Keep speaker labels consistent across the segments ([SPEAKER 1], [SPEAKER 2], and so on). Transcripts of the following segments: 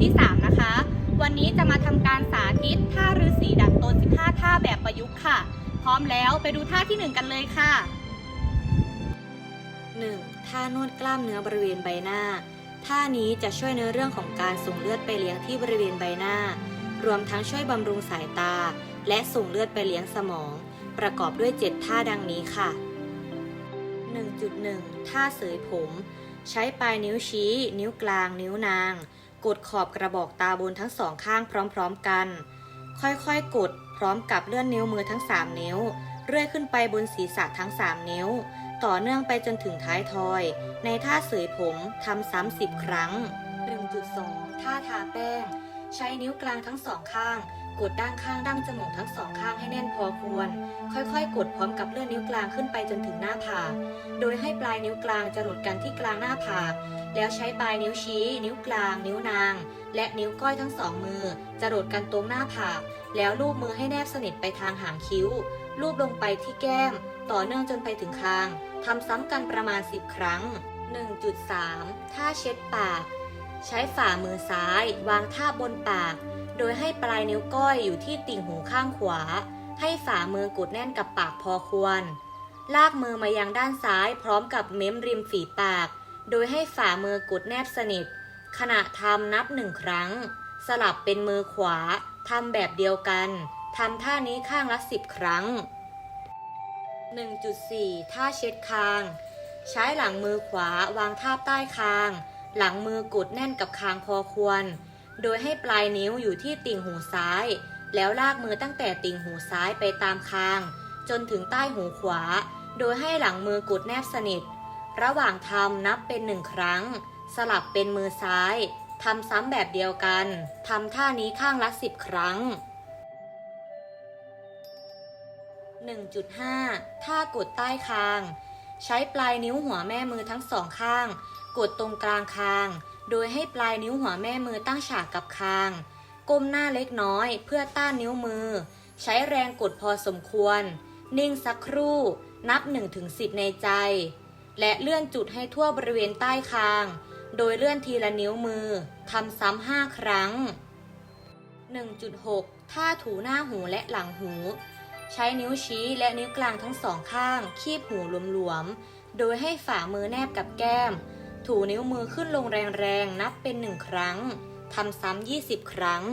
[SPEAKER 1] ที่ 3 นะคะ วันนี้จะมาทำการสาธิตท่าฤาษีดัดตน 15 ท่าแบบประยุกต์ค่ะ พร้อมแล้วไปดูท่าที่ 1 กันเลยค่ะ
[SPEAKER 2] 1. ท่านวดกล้ามเนื้อบริเวณใบหน้า ท่านี้จะช่วยในเรื่องของการส่งเลือดไปเลี้ยงที่บริเวณใบหน้า รวมทั้งช่วยบำรุงสายตา และส่งเลือดไปเลี้ยงสมอง ประกอบด้วย 7 ท่าดังนี้ค่ะ 1.1 ท่าเสยผม ใช้ปลายนิ้วชี้ นิ้วกลาง นิ้วนาง กดขอบกระบอกตาบนทั้งสองข้างพร้อมๆกัน ค่อยๆ กดพร้อมกับเลื่อนนิ้วมือทั้ง 3 นิ้ว เรื่อยขึ้นไปบนศีรษะทั้ง 3 นิ้ว ต่อเนื่องไปจนถึงท้ายทอย ในท่าเสยผมทำซ้ำสิบครั้ง 1.2 ท่าทาแป้ง ใช้นิ้วกลางทั้งสองข้าง กดด้านข้างดั้งจมูกทั้งสองข้างให้แน่นพอควร ค่อยๆ กดพร้อมกับเลื่อนนิ้วกลางขึ้นไปจนถึงหน้าผากโดยให้ปลายนิ้วกลางจรดกันที่กลางหน้าผากแล้วใช้ปลายนิ้วชี้ นิ้วกลาง นิ้วนาง และนิ้วก้อยทั้งสองมือจรดกันตรงหน้าผากแล้วลูบมือให้แนบสนิทไปทางหางคิ้วลูบลงไปที่แก้ม ต่อเนื่องจนไปถึงคางทำซ้ำกันประมาณ 10 ครั้ง 1.3ท่าเช็ดปาก ใช้ฝ่ามือซ้าย วางท่าบนปาก โดยให้ปลายนิ้วก้อยอยู่ที่ติ่งหูข้างขวา ให้ฝ่ามือกดแน่นกับปากพอควร ลากมือมายังด้านซ้ายพร้อมกับเม้มริมฝีปาก โดยให้ฝ่ามือกดแนบสนิท ขณะทำนับหนึ่งครั้ง สลับเป็นมือขวาทำแบบเดียวกันทำท่านี้ข้างละสิบครั้ง 1.4 ท่าเช็ดคาง ใช้หลังมือขวาวางทาบใต้คาง หลังมือกดแน่นกับคางพอควร โดยให้ปลายนิ้วอยู่ที่ติ่งหูซ้าย แล้วลากมือตั้งแต่ติ่งหูซ้ายไปตามคาง จนถึงใต้หูขวา โดยให้หลังมือกดแนบสนิท ระหว่างทำนับเป็นหนึ่งครั้ง สลับเป็นมือซ้ายทำซ้ำแบบเดียวกันทำท่านี้ข้างละสิบครั้ง 1.5 ท่ากดใต้คาง ใช้ปลายนิ้วหัวแม่มือทั้งสองข้าง กดตรงกลางคาง โดยให้ปลายนิ้วหัวแม่มือตั้งฉากกับคาง ก้มหน้าเล็กน้อยเพื่อต้านนิ้วมือ ใช้แรงกดพอสมควร นิ่งสักครู่ นับ 1-10 ในใจ และเลื่อนจุดให้ทั่วบริเวณใต้คาง โดยเลื่อนทีละนิ้วมือทำซ้ำห้าครั้ง 1.6 ท่าถูหน้าหูและหลังหู ใช้นิ้วชี้และนิ้วกลางทั้งสองข้าง คีบหูหลวมๆ โดยให้ฝ่ามือแนบกับแก้ม ถูนิ้วมือขึ้นลงแรงๆ นับเป็นหนึ่งครั้ง ทำซ้ำ20 ครั้ง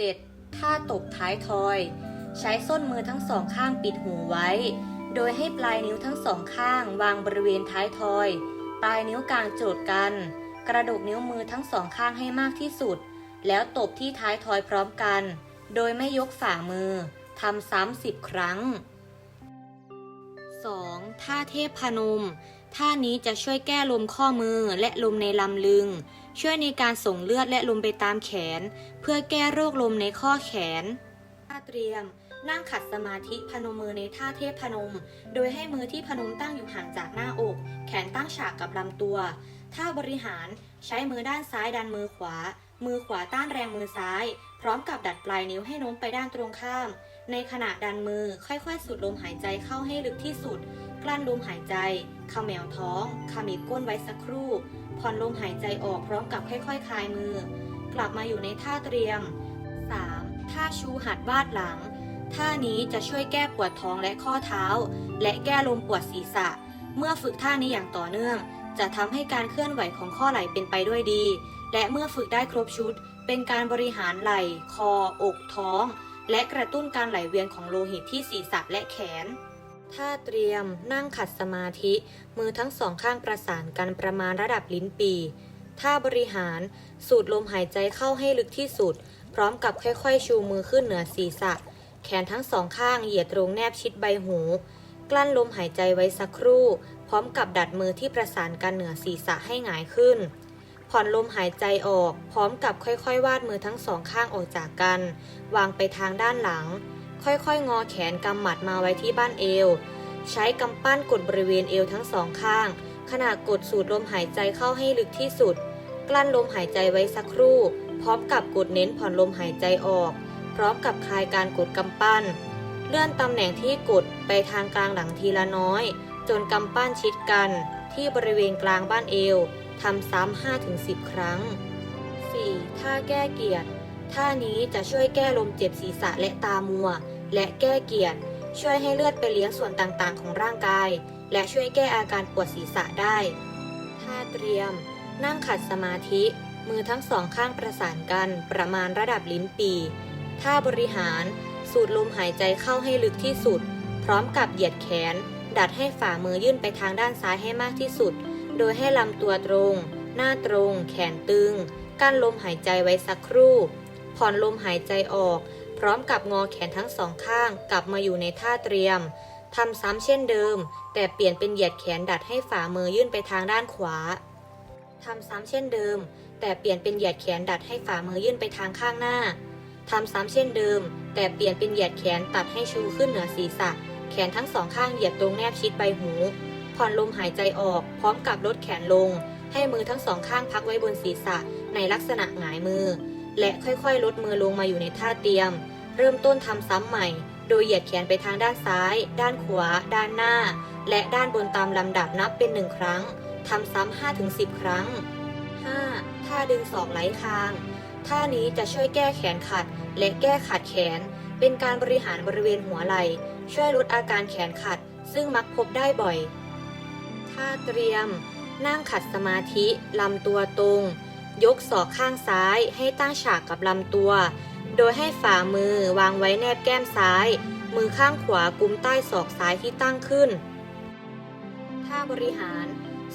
[SPEAKER 2] 1.7 ท่าตบท้ายทอย ใช้ส้นมือทั้งสองข้างปิดหูไว้ โดยให้ปลายนิ้วทั้งสองข้างวางบริเวณท้ายทอย ปลายนิ้วกลางโจดกัน กระดกนิ้วมือทั้งสองข้างให้มากที่สุด แล้วตบที่ท้ายทอยพร้อมกัน โดยไม่ยกฝ่ามือ ทำซ้ำสิบครั้ง 2. ท่าเทพพนม ท่านี้จะช่วยแก้ลมข้อมือและลมในลำลึง ช่วยในการส่งเลือดและลมไปตามแขน เพื่อแก้โรคลมในข้อแขนท่าเตรียม นั่งขัดสมาธิพนมมือในท่าเทพพนม โดยให้มือที่พนมตั้งอยู่ห่างจากหน้าอก แขนตั้งฉากกับลำตัว ท่าบริหารใช้มือด้านซ้ายดันมือขวา มือขวาต้านแรงมือซ้าย พร้อมกับดัดปลายนิ้วให้โน้มไปด้านตรงข้าม ในขณะดันมือค่อยๆ สูดลมหายใจเข้าให้ลึกที่สุด กลั้นลมหายใจขมวท้องขมิบก้นไว้สักครู่ ผ่อนลมหายใจออกพร้อมกับค่อยๆคลายมือ กลับมาอยู่ในท่าเตรียม 3. ท่าชูหัดวาดหลัง ท่านี้จะช่วยแก้ปวดท้องและข้อเท้า และแก้ลมปวดศีรษะ เมื่อฝึกท่านี้อย่างต่อเนื่อง จะทำให้การเคลื่อนไหวของข้อไหล่เป็นไปด้วยดี และเมื่อฝึกได้ครบชุด เป็นการบริหารไหล่ คอ อก ท้อง และกระตุ้นการไหลเวียนของโลหิตที่ศีรษะและแขน ท่าเตรียมนั่งขัดสมาธิ มือทั้งสองข้างประสานกันประมาณระดับลิ้นปี ท่าบริหาร สูดลมหายใจเข้าให้ลึกที่สุด พร้อมกับค่อยๆ ชูมือขึ้นเหนือศีรษะ แขนทั้งสองข้างเหยียดตรงแนบชิดใบหู กลั้นลมหายใจไว้สักครู่ พร้อมกับดัดมือที่ประสานกันเหนือศีรษะให้หงายขึ้น ผ่อนลมหายใจออก พร้อมกับค่อยๆ วาดมือทั้งสองข้างออกจากกัน วางไปทางด้านหลัง ค่อยๆ งอแขนกำหมัดมาไว้ที่บ้านเอว ใช้กำปั้นกดบริเวณเอวทั้งสองข้าง ขณะกดสูดลมหายใจเข้าให้ลึกที่สุด กลั้นลมหายใจไว้สักครู่ พร้อมกับกดเน้นผ่อนลมหายใจออก พร้อมกับคลายการกดกำปั้น เลื่อนตำแหน่งที่กดไปทางกลางหลังทีละน้อย จนกำปั้นชิดกัน ที่บริเวณกลางบ้านเอว ทำซ้ำ5-10 ครั้ง 4. ท่าแก้เกียรติท่านี้จะช่วยแก้ลมเจ็บศีรษะและตามัว และแก้เกียรติช่วยให้เลือดไปเลี้ยงส่วนต่างๆ ของร่างกาย และช่วยแก้อาการปวดศีรษะได้ ท่าเตรียม นั่งขัดสมาธิ มือทั้งสองข้างประสานกัน ประมาณระดับลิ้นปี ท่าบริหาร สูดลมหายใจเข้าให้ลึกที่สุด พร้อมกับเหยียดแขน ดัดให้ฝ่ามือยื่นไปทางด้านซ้ายให้มากที่สุด โดยให้ลำตัวตรง หน้าตรง แขนตึง กั้นลมหายใจไว้สักครู่ ผ่อนลมหายใจออก พร้อมกับงอแขนทั้งสองข้างกลับมาอยู่ในท่าเตรียมทำซ้ำเช่นเดิม แต่เปลี่ยนเป็นเหยียดแขนดัดให้ฝ่ามือยื่นไปทางด้านขวาทำซ้ำเช่นเดิม แต่เปลี่ยนเป็นเหยียดแขนดัดให้ฝ่ามือยื่นไปทางข้างหน้าทำซ้ำเช่นเดิม แต่เปลี่ยนเป็นเหยียดแขนตัดให้ชูขึ้นเหนือศีรษะ แขนทั้งสองข้างเหยียดตรงแนบชิดใบหู ผ่อนลมหายใจออก พร้อมกับลดแขนลง ให้มือทั้งสองข้างพักไว้บนศีรษะในลักษณะหงายมือ และค่อยๆ ลดมือลงมาอยู่ในท่าเตรียม เริ่มต้นทำซ้ำใหม่ โดยเหยียดแขนไปทางด้านซ้าย ด้านขวา ด้านหน้า และด้านบนตามลำดับนับเป็นหนึ่งครั้งทำซ้ำ5ถึง10ครั้ง 5. ท่าดึงศอกไหลคาง ท่านี้จะช่วยแก้แขนขัด และแก้ขัดแขน เป็นการบริหารบริเวณหัวไหล่ ช่วยลดอาการแขนขัด ซึ่งมักพบได้บ่อย ท่าเตรียม นั่งขัดสมาธิลำตัวตรง ยกศอกข้างซ้ายให้ตั้งฉากกับลำตัว โดยให้ฝ่ามือวางไว้แนบแก้มซ้าย มือข้างขวากุมใต้ศอกซ้ายที่ตั้งขึ้น ท่าบริหาร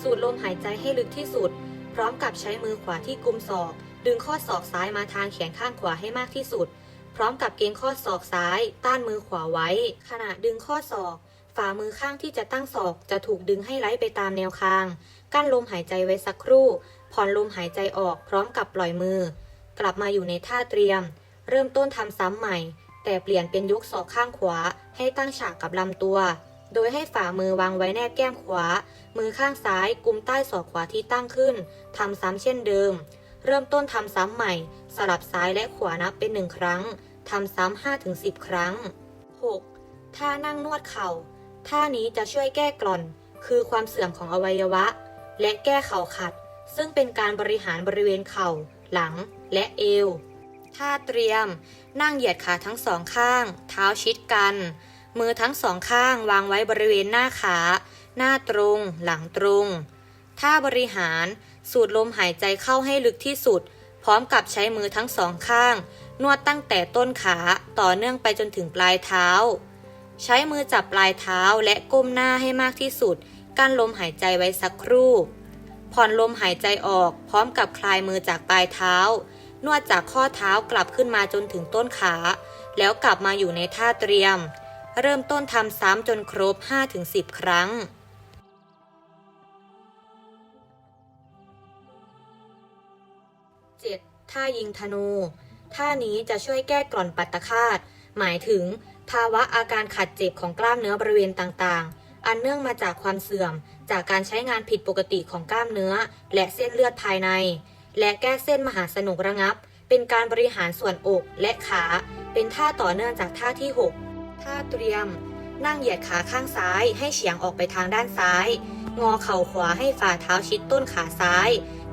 [SPEAKER 2] สูดลมหายใจให้ลึกที่สุด พร้อมกับใช้มือขวาที่กุมศอก ดึงข้อศอกซ้ายมาทางแขนข้างขวาให้มากที่สุด พร้อมกับเกรงข้อศอกซ้าย ต้านมือขวาไว้ ขณะดึงข้อศอก ฝ่ามือข้างที่จะตั้งศอกจะถูกดึงให้ไหลไปตามแนวคาง กั้นลมหายใจไว้สักครู่ ผ่อนลมหายใจออกพร้อมกับปล่อยมือ กลับมาอยู่ในท่าเตรียม เริ่มต้นทำซ้ำใหม่ แต่เปลี่ยนเป็นยกศอกข้างขวา ให้ตั้งฉากกับลำตัว โดยให้ฝ่ามือวางไว้แนบแก้มขวา มือข้างซ้ายกุมใต้ศอกขวาที่ตั้งขึ้นทำซ้ำเช่นเดิม เริ่มต้นทำซ้ำใหม่ สลับซ้ายและขวานับเป็นหนึ่งครั้งทำซ้ำห้าถึงสิบครั้ง 6. ท่านั่งนวดเข่า ท่านี้จะช่วยแก้กร่อน คือความเสื่อมของอวัยวะ และแก้เข่าขัด ซึ่งเป็นการบริหารบริเวณเข่า หลัง และเอว ท่าเตรียม นั่งเหยียดขาทั้งสองข้าง เท้าชิดกัน มือทั้งสองข้างวางไว้บริเวณหน้าขา หน้าตรง หลังตรง ท่าบริหาร สูดลมหายใจเข้าให้ลึกที่สุด พร้อมกับใช้มือทั้งสองข้าง นวดตั้งแต่ต้นขาต่อเนื่องไปจนถึงปลายเท้า ใช้มือจับปลายเท้าและก้มหน้าให้มากที่สุด กั้นลมหายใจไว้สักครู่ ผ่อนลมหายใจออกพร้อมกับคลายมือจากปลายเท้า นวดจากข้อเท้ากลับขึ้นมาจนถึงต้นขา แล้วกลับมาอยู่ในท่าเตรียม เริ่มต้นทำซ้ำจนครบ 5-10 ครั้ง 7. ท่ายิงธนู ท่านี้จะช่วยแก้กร่อนปัตตคาต หมายถึง ภาวะอาการขัดเจ็บของกล้ามเนื้อบริเวณต่างๆ อันเนื่องมาจากความเสื่อม จากการใช้งานผิดปกติของกล้ามเนื้อ และเส้นเลือดภายใน และแก้เส้นมหาสนุกระงับ เป็นการบริหารส่วนอกและขา เป็นท่าต่อเนื่องจากท่าที่ 6 ท่าเตรียม นั่งเหยียดขาข้างซ้ายให้เฉียงออกไปทางด้านซ้าย งอเข่าขวาให้ฝ่าเท้าชิดต้นขาซ้าย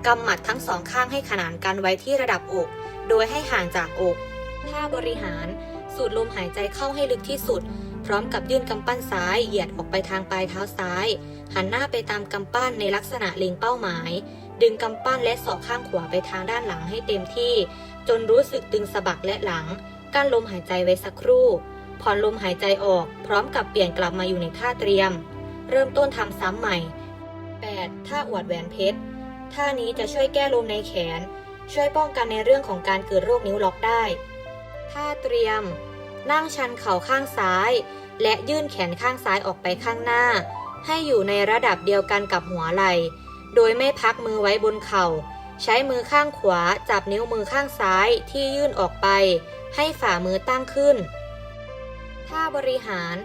[SPEAKER 2] กำหมัดทั้งสองข้างให้ขนานกันไว้ที่ระดับอก โดยให้ห่างจากอก ท่าบริหาร สูดลมหายใจเข้าให้ลึกที่สุด พร้อมกับยื่นกำปั้นซ้ายเหยียดออกไปทางปลายเท้าซ้าย หันหน้าไปตามกำปั้นในลักษณะเล็งเป้าหมาย ดึงกำปั้นและศอกข้างขวาไปทางด้านหลังให้เต็มที่ จนรู้สึกตึงสะบักและหลัง กั้นลมหายใจไว้สักครู่ ผ่อนลมหายใจออก พร้อมกับเปลี่ยนกลับมาอยู่ในท่าเตรียม เริ่มต้นทำซ้ำใหม่ 8. ท่าอวดแหวนเพชรท่านี้จะช่วยแก้ลมในแขน ช่วยป้องกันในเรื่องของการเกิดโรคนิ้วล็อกได้ ท่าเตรียม นั่งชันเข่าข้างซ้าย และยื่นแขนข้างซ้ายออกไปข้างหน้า ให้อยู่ในระดับเดียวกันกับหัวไหล่ โดยไม่พักมือไว้บนเข่า ใช้มือข้างขวาจับนิ้วมือข้างซ้ายที่ยื่นออกไป ให้ฝ่ามือตั้งขึ้น ท่าบริหาร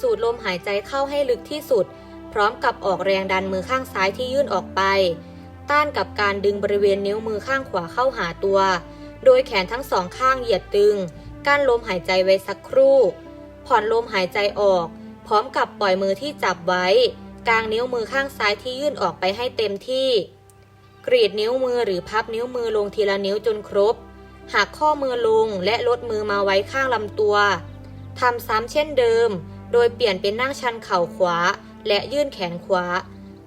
[SPEAKER 2] สูดลมหายใจเข้าให้ลึกที่สุด พร้อมกับออกแรงดันมือข้างซ้ายที่ยื่นออกไป ต้านกับการดึงบริเวณนิ้วมือข้างขวาเข้าหาตัว โดยแขนทั้งสองข้างเหยียดตึง กั้นลมหายใจไว้สักครู่ ผ่อนลมหายใจออก พร้อมกับปล่อยมือที่จับไว้ กางนิ้วมือข้างซ้ายที่ยื่นออกไปให้เต็มที่ กรีดนิ้วมือหรือพับนิ้วมือลงทีละนิ้วจนครบ หักข้อมือลงและลดมือมาไว้ข้างลำตัว ทำซ้ำเช่นเดิม โดยเปลี่ยนเป็นนั่งชันเข่าขวา และยื่นแขนขวา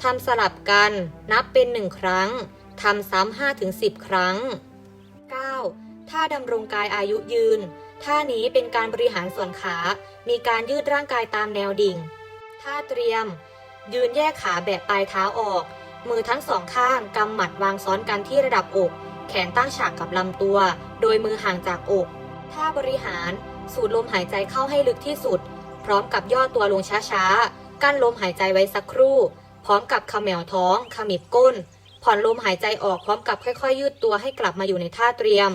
[SPEAKER 2] ทำสลับกัน นับเป็นหนึ่งครั้ง ทำซ้ำห้าถึงสิบครั้ง 9. ท่าดำรงกายอายุยืน ท่านี้เป็นการบริหารส่วนขา มีการยืดร่างกายตามแนวดิ่ง ท่าเตรียม ยืนแยกขาแบบปลายเท้าออก มือทั้งสองข้างกำหมัดวางซ้อนกันที่ระดับอก แขนตั้งฉากกับลำตัว โดยมือห่างจากอก ท่าบริหาร สูดลมหายใจเข้าให้ลึกที่สุด พร้อมกับย่อตัวลงช้าๆ กั้นลมหายใจไว้สักครู่ พร้อมกับขมวท้อง ขมิบก้น ผ่อนลมหายใจออกพร้อมกับค่อยๆ ยืดตัวให้กลับมาอยู่ในท่าเตรียม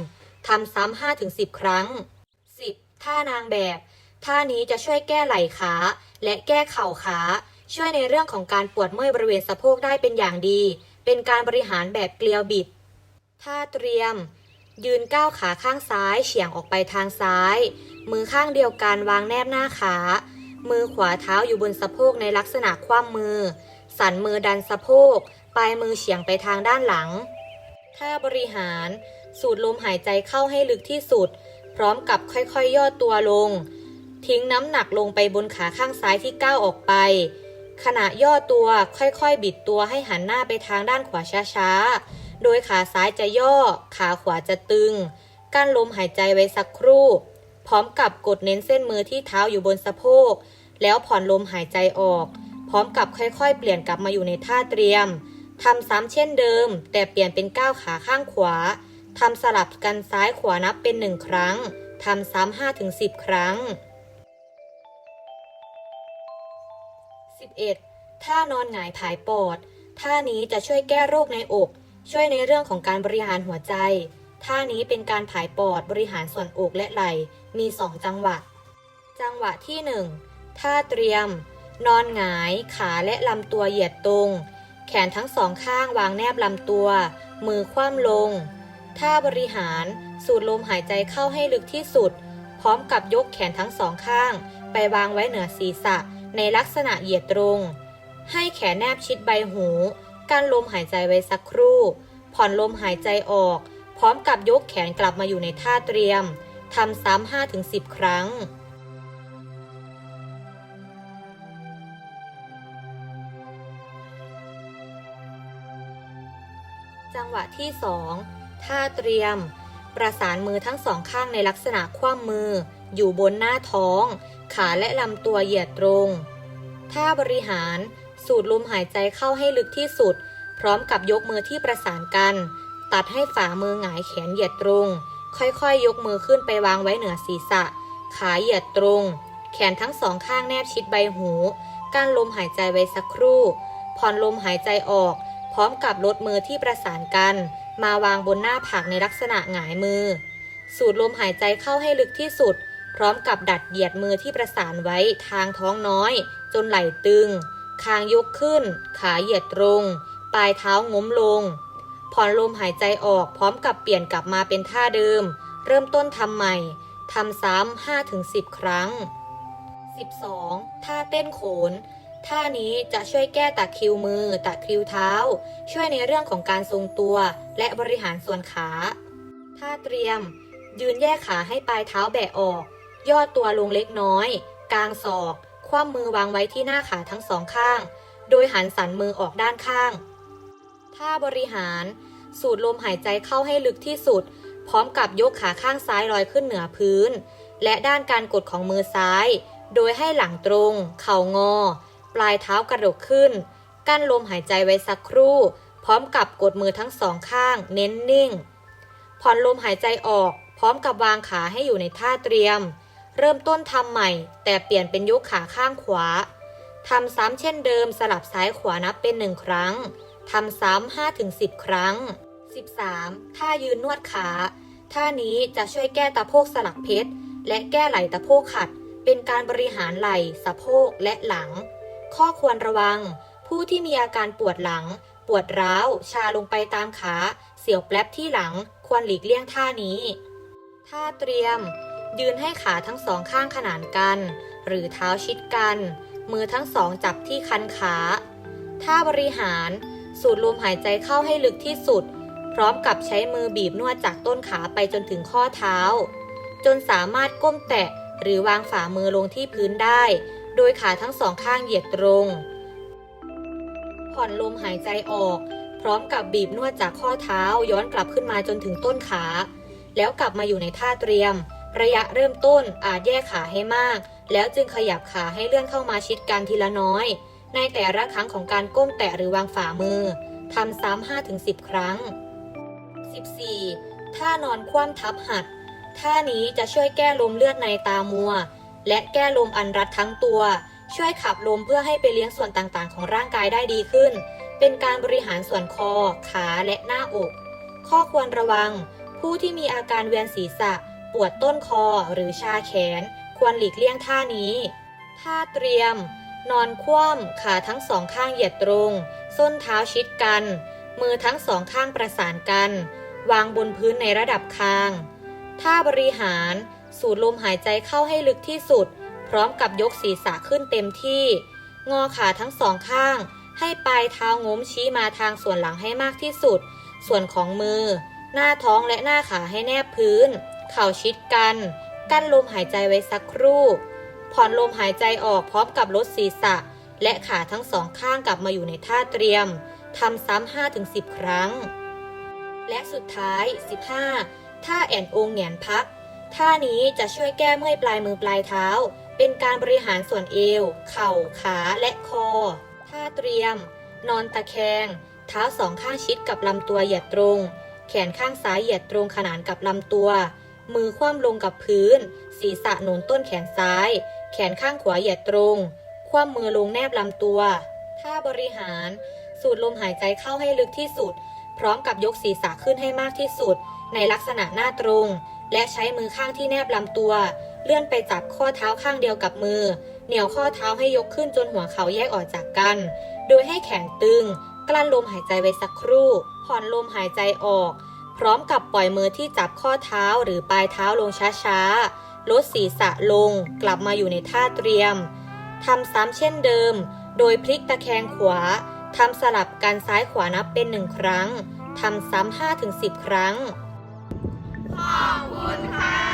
[SPEAKER 2] ทำซ้ำ5ถึง10ครั้ง 10. ท่านางแบบ ท่านี้จะช่วยแก้ไหล่ขา และแก้เข่าขา ช่วยในเรื่องของการปวดเมื่อยบริเวณสะโพกได้เป็นอย่างดี เป็นการบริหารแบบเกลียวบิด ท่าเตรียม ยืนก้าวขาข้างซ้ายเฉียงออกไปทางซ้าย มือข้างเดียวกันวางแนบหน้าขา มือขวาเท้าอยู่บนสะโพกในลักษณะคว่ำมือ สันมือดันสะโพก ปลายมือเฉียงไปทางด้านหลัง ท่าบริหาร สูดลมหายใจเข้าให้ลึกที่สุด พร้อมกับค่อยๆย่อตัวลง ทิ้งน้ำหนักลงไปบนขาข้างซ้ายที่ก้าวออกไป ขณะย่อตัวค่อยๆ บิดตัวให้หันหน้าไปทางด้านขวาช้าๆ โดยขาซ้ายจะย่อ ขาขวาจะตึง กั้นลมหายใจไว้สักครู่ พร้อมกับกดเน้นเส้นมือที่เท้าอยู่บนสะโพก แล้วผ่อนลมหายใจออก พร้อมกับค่อยๆ เปลี่ยนกลับมาอยู่ในท่าเตรียม ทำซ้ำเช่นเดิม แต่เปลี่ยนเป็นก้าวขาข้างขวา ทำสลับกันซ้ายขวานับเป็นหนึ่งครั้ง ทำซ้ำห้าถึงสิบครั้ง 11. ท่านอนหงายผายปอด ท่านี้จะช่วยแก้โรคในอก ช่วยในเรื่องของการบริหารหัวใจ ท่านี้เป็นการผายปอดบริหารส่วนอกและไหล่ มี 2 จังหวะ จังหวะที่ 1 ท่าเตรียม นอนหงาย ขาและลำตัวเหยียดตรง แขนทั้งสองข้างวางแนบลำตัว มือคว่ำลง ท่าบริหารสูดลมหายใจเข้าให้ลึกที่สุด พร้อมกับยกแขนทั้งสองข้าง ไปวางไว้เหนือศีรษะในลักษณะเหยียดตรง ให้แขนแนบชิดใบหูกั้นลมหายใจไว้สักครู่ ผ่อนลมหายใจออก พร้อมกับยกแขนกลับมาอยู่ในท่าเตรียมทำซ้ำ5ถึง10 ครั้ง หวะที่ 2 ท่าเตรียม ประสานมือทั้งสองข้างในลักษณะคว่ำมือ อยู่บนหน้าท้อง ขาและลำตัวเหยียดตรง ท่าบริหาร สูดลมหายใจเข้าให้ลึกที่สุด พร้อมกับยกมือที่ประสานกัน ตัดให้ฝ่ามือหงายแขนเหยียดตรง ค่อยๆ ยกมือขึ้นไปวางไว้เหนือศีรษะ ขาเหยียดตรง แขนทั้งสองข้างแนบชิดใบหูกั้นลมหายใจไว้สักครู่ ผ่อนลมหายใจออก พร้อมกับลดมือที่ประสานกัน มาวางบนหน้าผากในลักษณะหงายมือ สูดลมหายใจเข้าให้ลึกที่สุด พร้อมกับดัดเหยียดมือที่ประสานไว้ทางท้องน้อย จนไหล่ตึง คางยกขึ้น ขาเหยียดตรง ปลายเท้าง้มลง ผ่อนลมหายใจออกพร้อมกับเปลี่ยนกลับมาเป็นท่าเดิม เริ่มต้นทำใหม่ทำซ้ำ5-10 ครั้ง 12. ท่าเต้นโขน ท่านี้จะช่วยแก้ตะคริวมือตะคริวเท้า ช่วยในเรื่องของการทรงตัว และบริหารส่วนขา ท่าเตรียม ยืนแยกขาให้ปลายเท้าแบะออก ย่อตัวลงเล็กน้อยกางศอก คว่ำมือวางไว้ที่หน้าขาทั้งสองข้าง โดยหันสันมือออกด้านข้าง ท่าบริหาร สูดลมหายใจเข้าให้ลึกที่สุด พร้อมกับยกขาข้างซ้ายลอยขึ้นเหนือพื้น และด้านการกดของมือซ้าย โดยให้หลังตรง เข่างอ ปลายเท้ากระดกขึ้น กั้นลมหายใจไว้สักครู่ พร้อมกับกดมือทั้งสองข้าง เน้นนิ่ง ผ่อนลมหายใจออก พร้อมกับวางขาให้อยู่ในท่าเตรียม เริ่มต้นทำใหม่ แต่เปลี่ยนเป็นยกขาข้างขวาทำซ้ำเช่นเดิมสลับซ้ายขวานับเป็นหนึ่งครั้งทำซ้ำ5ถึง10ครั้ง 13. ท่ายืนนวดขา ท่านี้จะช่วยแก้ตะโพกสลักเพชร และแก้ไหล่ตะโพกขัด เป็นการบริหารไหล่ สะโพกและหลัง ข้อควรระวัง ผู้ที่มีอาการปวดหลัง ปวดร้าว ชาลงไปตามขา เสียวแป๊บที่หลัง ควรหลีกเลี่ยงท่านี้ ท่าเตรียม ยืนให้ขาทั้งสองข้างขนานกัน หรือเท้าชิดกัน มือทั้งสองจับที่คันขา ท่าบริหาร สูดลมหายใจเข้าให้ลึกที่สุด พร้อมกับใช้มือบีบนวดจากต้นขาไปจนถึงข้อเท้า จนสามารถก้มแตะหรือวางฝ่ามือลงที่พื้นได้ โดยขาทั้งสองข้างเหยียดตรง ผ่อนลมหายใจออก พร้อมกับบีบนวดจากข้อเท้าย้อนกลับขึ้นมาจนถึงต้นขา แล้วกลับมาอยู่ในท่าเตรียม ระยะเริ่มต้นอาจแยกขาให้มาก แล้วจึงขยับขาให้เลื่อนเข้ามาชิดกันทีละน้อย ในแต่ละครั้งของการก้มแตะหรือวางฝ่ามือทำซ้ำ5-10 ครั้ง 14. ท่านอนคว่ำทับหัด ท่านี้จะช่วยแก้ลมเลือดในตามัว และแก้ลมอันรัดทั้งตัว ช่วยขับลมเพื่อให้ไปเลี้ยงส่วนต่างๆ ของร่างกายได้ดีขึ้น เป็นการบริหารส่วนคอ ขาและหน้าอก ข้อควรระวัง ผู้ที่มีอาการเวียนศีรษะ ปวดต้นคอหรือชาแขน ควรหลีกเลี่ยงท่านี้ท่าเตรียม นอนคว่ำขาทั้งสองข้างเหยียดตรง ส้นเท้าชิดกัน มือทั้งสองข้างประสานกัน วางบนพื้นในระดับคาง ท่าบริหาร สูดลมหายใจเข้าให้ลึกที่สุด พร้อมกับยกศีรษะขึ้นเต็มที่ งอขาทั้งสองข้าง ให้ปลายเท้าง้มชี้มาทางส่วนหลังให้มากที่สุด ส่วนของมือ หน้าท้องและหน้าขาให้แนบพื้น เข่าชิดกัน กั้นลมหายใจไว้สักครู่ ผ่อนลมหายใจออกพร้อมกับลดศีรษะ และขาทั้งสองข้างกลับมาอยู่ในท่าเตรียมทำซ้ำ5-10 ครั้ง และสุดท้าย 15ท่าแอนองแหงนพัก ท่านี้จะช่วยแก้เมื่อยปลายมือปลายเท้า เป็นการบริหารส่วนเอว เข่า ขาและคอ ท่าเตรียม นอนตะแคง เท้าสองข้างชิดกับลำตัวเหยียดตรง แขนข้างซ้ายเหยียดตรงขนานกับลำตัว มือคว่ำลงกับพื้น ศีรษะหนุนต้นแขนซ้าย แขนข้างขวาเหยียดตรง คว่ำมือลงแนบลำตัว ท่าบริหาร สูดลมหายใจเข้าให้ลึกที่สุด พร้อมกับยกศีรษะขึ้นให้มากที่สุด ในลักษณะหน้าตรง และใช้มือข้างที่แนบลำตัว เลื่อนไปจับข้อเท้าข้างเดียวกับมือ เหนี่ยวข้อเท้าให้ยกขึ้นจนหัวเขาแยกออกจากกัน โดยให้แขนตึง กลั้นลมหายใจไว้สักครู่ ผ่อนลมหายใจออก พร้อมกับปล่อยมือที่จับข้อเท้าหรือปลายเท้าลงช้าๆ ลดศีรษะลง กลับมาอยู่ในท่าเตรียมทำซ้ำเช่นเดิม โดยพลิกตะแคงขวาทำสลับกันซ้ายขวานับเป็นหนึ่งครั้งทำซ้ำ5-10 ครั้ง
[SPEAKER 1] ขอบคุณค่ะ